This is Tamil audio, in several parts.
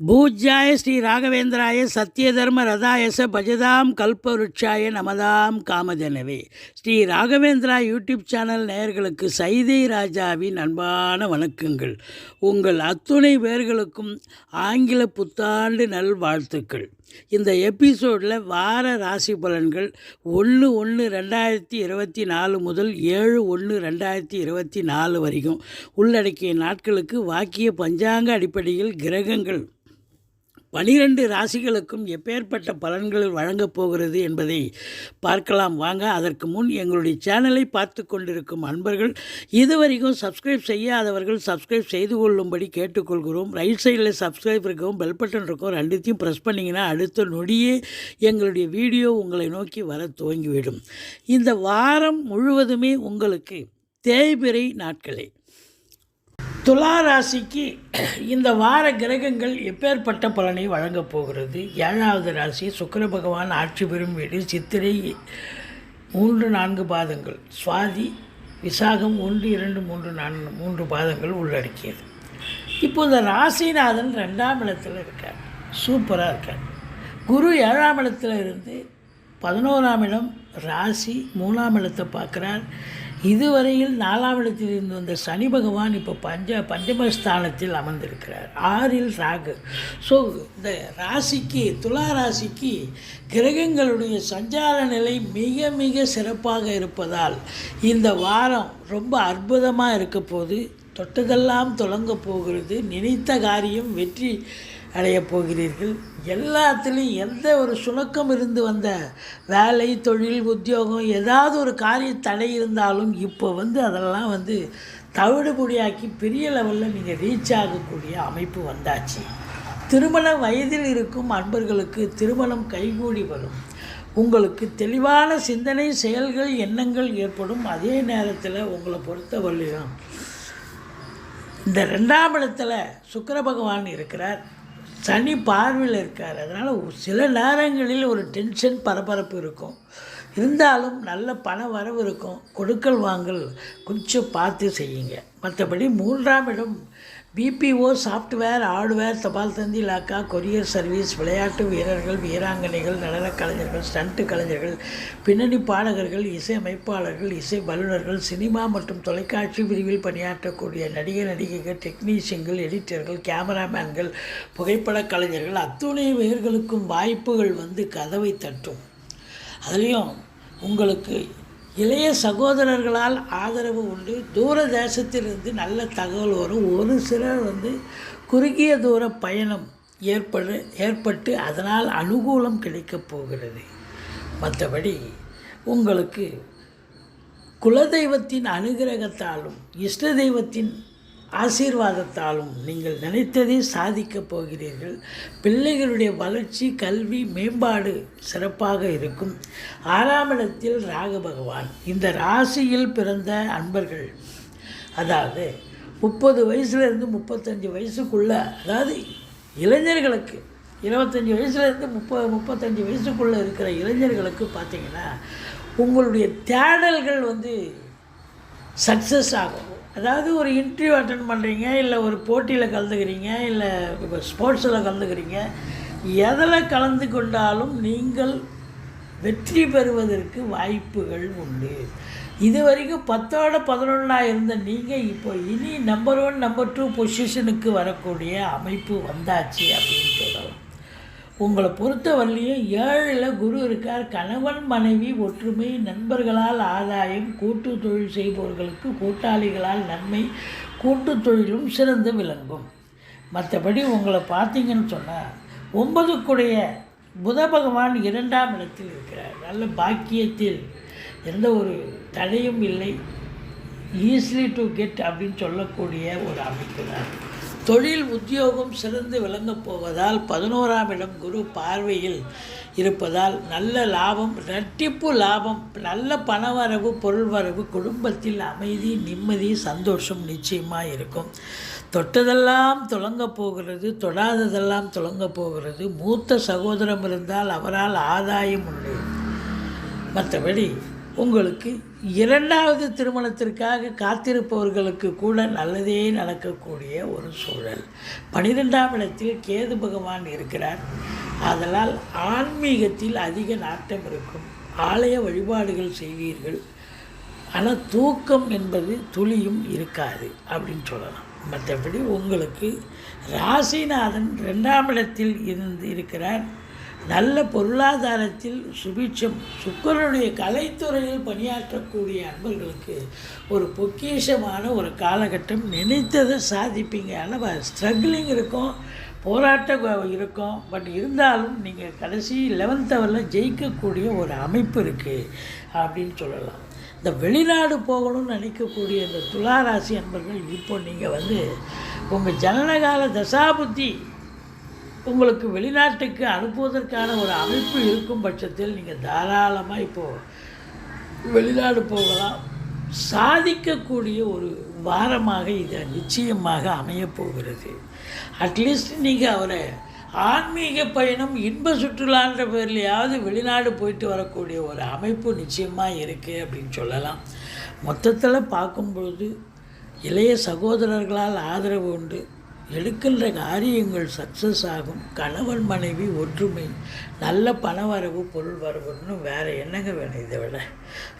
பூஜ்யாய ஸ்ரீ ராகவேந்திராய சத்யதர்ம ரதாயச பஜதாம் கல்பவருட்சாய நமதாம் காமதனவே. ஸ்ரீ ராகவேந்திரா யூடியூப் சேனல் நேயர்களுக்கு சைதை ராஜாவின் அன்பான வணக்கங்கள். உங்கள் அத்துணை பேர்களுக்கும் ஆங்கில புத்தாண்டு நல்வாழ்த்துக்கள். இந்த எபிசோடில் வார ராசி பலன்கள் ஒன்று ஒன்று ரெண்டாயிரத்தி இருபத்தி நாலு முதல் ஏழு ஒன்று ரெண்டாயிரத்தி இருபத்தி நாலு வரைக்கும். உள்ளடக்கிய நாட்களுக்கு வாக்கிய பஞ்சாங்க அடிப்படையில் கிரகங்கள் பனிரெண்டு ராசிகளுக்கும் எப்பேற்பட்ட பலன்கள் வழங்கப் போகிறது என்பதை பார்க்கலாம். வாங்க அதற்கு முன் எங்களுடைய சேனலை பார்த்து கொண்டிருக்கும் அன்பர்கள் இதுவரைக்கும் சப்ஸ்கிரைப் செய்யாதவர்கள் சப்ஸ்கிரைப் செய்து கொள்ளும்படி கேட்டுக்கொள்கிறோம். ரைட் சைடில் சப்ஸ்கிரைப் இருக்கவும் பெல் பட்டன் இருக்கும் ரெண்டுத்தையும் ப்ரெஸ் பண்ணிங்கன்னா அடுத்த நொடியே எங்களுடைய வீடியோ உங்களை நோக்கி வர துவங்கிவிடும். இந்த வாரம் முழுவதுமே உங்களுக்கு தேய்பிறை நாட்களே. துலா ராசிக்கு இந்த வார கிரகங்கள் எப்பேற்பட்ட பலனை வழங்கப் போகிறது? ஏழாவது ராசி சுக்கர பகவான் ஆட்சி பெறும் வீடு சித்திரை மூன்று நான்கு பாதங்கள். சுவாதி விசாகம் ஒன்று இரண்டு மூன்று நான்கு மூன்று பாதங்கள் உள்ளடக்கியது. இப்போ இந்த ராசிநாதன் ரெண்டாம் இடத்தில் இருக்கார். சூப்பராக இருக்கார். குரு ஏழாம் இடத்துல இருந்து பதினோராம் இடம் ராசி மூணாம் இடத்தை பார்க்குறார். இதுவரையில் நாலாம் இடத்தில் இருந்து வந்த சனி பகவான் இப்போ பஞ்ச பஞ்சமஸ்தானத்தில் அமர்ந்திருக்கிறார். ஆறில் ராகு. ஸோ இந்த ராசிக்கு துலா ராசிக்கு கிரகங்களுடைய சஞ்சார நிலை மிக மிக சிறப்பாக இருப்பதால் இந்த வாரம் ரொம்ப அற்புதமாக இருக்க போது தொட்டதெல்லாம் தொடங்க போகிறது. நினைத்த காரியம் வெற்றி அடையப் போகிறீர்கள் எல்லாத்துலேயும் எந்த ஒரு சுணக்கம் இருந்து வந்த வேலை தொழில் உத்தியோகம் ஏதாவது ஒரு காரிய தடை இருந்தாலும் இப்போ வந்து அதெல்லாம் வந்து தவிடுபொடியாக்கி பெரிய லெவலில் நீங்கள் ரீச் ஆகக்கூடிய அமைப்பு வந்தாச்சு. திருமண வயதில் இருக்கும் அன்பர்களுக்கு திருமணம் கைகூடி வரும். உங்களுக்கு தெளிவான சிந்தனை செயல்கள் எண்ணங்கள் ஏற்படும். அதே நேரத்தில் உங்களை பொறுத்தவரையிலும் இந்த ரெண்டாம் இடத்துல சுக்கர பகவான் இருக்கிறார். சனி பார்வையில் இருக்கார். அதனால் சில நேரங்களில் ஒரு டென்ஷன் பரபரப்பு இருக்கும். இருந்தாலும் நல்ல பண வரவு இருக்கும். கொடுக்கல் வாங்கல் கொஞ்சம் பார்த்து செய்யுங்க. மற்றபடி மூன்றாம் இடம் பிபிஓ சாஃப்ட்வேர் ஹார்ட்வேர் தபால் தந்தி இலாக்கா கொரியர் சர்வீஸ் விளையாட்டு வீரர்கள் வீராங்கனைகள் நடனக் கலைஞர்கள் ஸ்டண்ட்டு கலைஞர்கள் பின்னணி பாடகர்கள் இசை அமைப்பாளர்கள் இசை வல்லுநர்கள் சினிமா மற்றும் தொலைக்காட்சி பிரிவில் பணியாற்றக்கூடிய நடிகர் நடிகைகள் டெக்னீஷியன்கள் எடிட்டர்கள் கேமராமேன்கள் புகைப்படக் கலைஞர்கள் அத்துணை பேர்களுக்கும் வாய்ப்புகள் வந்து கதவை தட்டும். அதுலேயும் உங்களுக்கு இளைய சகோதரர்களால் ஆதரவு உண்டு. தூர தேசத்திலிருந்து நல்ல தகவல் வரும். ஒரு சிலர் வந்து குறுகிய தூர பயணம் ஏற்படு ஏற்பட்டு அதனால் அனுகூலம் கிடைக்கப் போகிறது. மற்றபடி உங்களுக்கு குலதெய்வத்தின் அனுகிரகத்தாலும் இஷ்ட தெய்வத்தின் ஆசீர்வாதத்தாலும் நீங்கள் நினைத்ததை சாதிக்கப் போகிறீர்கள். பிள்ளைகளுடைய வளர்ச்சி கல்வி மேம்பாடு சிறப்பாக இருக்கும். ஆறாம் இடத்தில் ராக பகவான். இந்த ராசியில் பிறந்த அன்பர்கள் அதாவது முப்பது வயசுலேருந்து முப்பத்தஞ்சு வயசுக்குள்ளே அதாவது இளைஞர்களுக்கு இருபத்தஞ்சி வயசுலேருந்து முப்பது முப்பத்தஞ்சு வயசுக்குள்ளே இருக்கிற இளைஞர்களுக்கு பார்த்திங்கன்னா உங்களுடைய தேடல்கள் வந்து சக்ஸஸ் ஆகும். அதாவது ஒரு இன்டர்வியூ அட்டன் பண்ணுறீங்க இல்லை ஒரு போட்டியில் கலந்துக்கிறீங்க இல்லை இப்போ ஸ்போர்ட்ஸில் கலந்துக்கிறீங்க எதில் கலந்து கொண்டாலும் நீங்கள் வெற்றி பெறுவதற்கு வாய்ப்புகள் உண்டு. இது வரைக்கும் பத்தோட பதினொன்றாக இருந்த நீங்கள் இப்போ இனி நம்பர் ஒன் நம்பர் டூ பொசிஷனுக்கு வரக்கூடிய அமைப்பு வந்தாச்சு அப்படின்னு சொல்லலாம். உங்களை பொறுத்தவரையிலையும் ஏழில் குரு இருக்கார். கணவன் மனைவி ஒற்றுமை நண்பர்களால் ஆதாயம் கூட்டு தொழில் செய்பவர்களுக்கு கூட்டாளிகளால் நன்மை கூட்டு தொழிலும் சிறந்து விளங்கும். மற்றபடி உங்களை பார்த்தீங்கன்னு சொன்னால் ஒன்பதுக்குடைய புத பகவான் இரண்டாம் இடத்தில் இருக்கிறார். நல்ல பாக்கியத்தில் எந்த ஒரு தடையும் இல்லை. ஈஸிலி டு கெட் அப்படின்னு சொல்லக்கூடிய ஒரு அமைப்பு தான். தொழில் உத்தியோகம் சிறந்து விளங்கப் போவதால் பதினோராம் இடம் குரு பார்வையில் இருப்பதால் நல்ல லாபம் இரட்டிப்பு லாபம் நல்ல பணவரவு பொருள் வரவு குடும்பத்தில் அமைதி நிம்மதி சந்தோஷம் நிச்சயமாக இருக்கும். தொட்டதெல்லாம் தொடங்கப் போகிறது தொடாததெல்லாம் தொடங்கப் போகிறது. மூத்த சகோதரம் இருந்தால் அவரால் ஆதாயம் உண்டு. மற்றபடி உங்களுக்கு இரண்டாவது திருமணத்திற்காக காத்திருப்பவர்களுக்கு கூட நல்லதே நடக்கக்கூடிய ஒரு சூழல். பனிரெண்டாம் இடத்தில் கேது பகவான் இருக்கிறார். அதனால் ஆன்மீகத்தில் அதிக நாட்டம் இருக்கும். ஆலய வழிபாடுகள் செய்வீர்கள். ஆனால் தூக்கம் என்பது துளியும் இருக்காது அப்படின்னு சொல்லலாம். மற்றபடி உங்களுக்கு ராசிநாதன் ரெண்டாம் இடத்தில் இருந்து இருக்கிறார். நல்ல பொருளாதாரத்தில் சுபிட்சம் சுக்கரனுடைய கலைத்துறையில் பணியாற்றக்கூடிய அன்பர்களுக்கு ஒரு பொக்கிஷமான ஒரு காலகட்டம். நினைத்ததை சாதிப்பீங்க. ஆனால் ஸ்ட்ரகிளிங் இருக்கும் போராட்டம் இருக்கும். பட் இருந்தாலும் நீங்கள் கடைசி லெவன்த் ஹவரில் ஜெயிக்கக்கூடிய ஒரு அமைப்பு இருக்குது அப்படின்னு சொல்லலாம். இந்த வெளிநாடு போகணும்னு நினைக்கக்கூடிய இந்த துளாராசி அன்பர்கள் இப்போ நீங்கள் வந்து உங்கள் ஜனனகால தசாபுத்தி உங்களுக்கு வெளிநாட்டுக்கு அனுப்புவதற்கான ஒரு அமைப்பு இருக்கும் பட்சத்தில் நீங்கள் தாராளமாக இப்போது வெளிநாடு போகலாம். சாதிக்கக்கூடிய ஒரு வாரமாக இது நிச்சயமாக அமையப்போகிறது அட்லீஸ்ட் நீங்கள் அவரை ஆன்மீக பயணம் இன்ப சுற்றுலான்ற பேர்லையாவது வெளிநாடு போயிட்டு வரக்கூடிய ஒரு அமைப்பு நிச்சயமாக இருக்குது அப்படின்னு சொல்லலாம். மொத்தத்தில் பார்க்கும்பொழுது இளைய சகோதரர்களால் ஆதரவு உண்டு. எடுக்கின்ற காரியங்கள் சக்ஸஸ் ஆகும். கணவன் மனைவி ஒற்றுமை நல்ல பண வரவு பொருள் வரவுன்னு வேறு என்னங்க வேணும் இதை விட?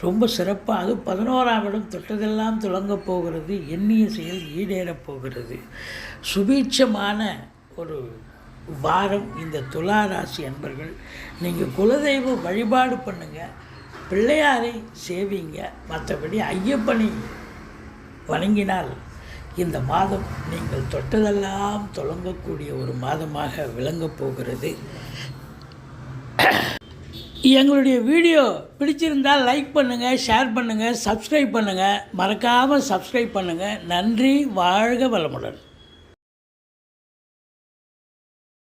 ரொம்ப சிறப்பாக அது பதினோராம் இடம் தொட்டதெல்லாம் துளங்கப் போகிறது எண்ணிய செயல் ஈடேறப் போகிறது. சுபீட்சமான ஒரு வாரம் இந்த துலா ராசி அன்பர்கள். நீங்கள் குலதெய்வ வழிபாடு பண்ணுங்கள் பிள்ளையாரை சேவிங்க. மற்றபடி ஐயப்பனை வணங்கினால் இந்த மாதம் நீங்கள் தொட்டதெல்லாம் தொடங்கக்கூடிய ஒரு மாதமாக விளங்கப் போகிறது. எங்களுடைய வீடியோ பிடிச்சிருந்தால் லைக் பண்ணுங்கள் ஷேர் பண்ணுங்கள் சப்ஸ்கிரைப் பண்ணுங்கள் மறக்காமல் சப்ஸ்கிரைப் பண்ணுங்கள் நன்றி வாழ்க வளமுடன்.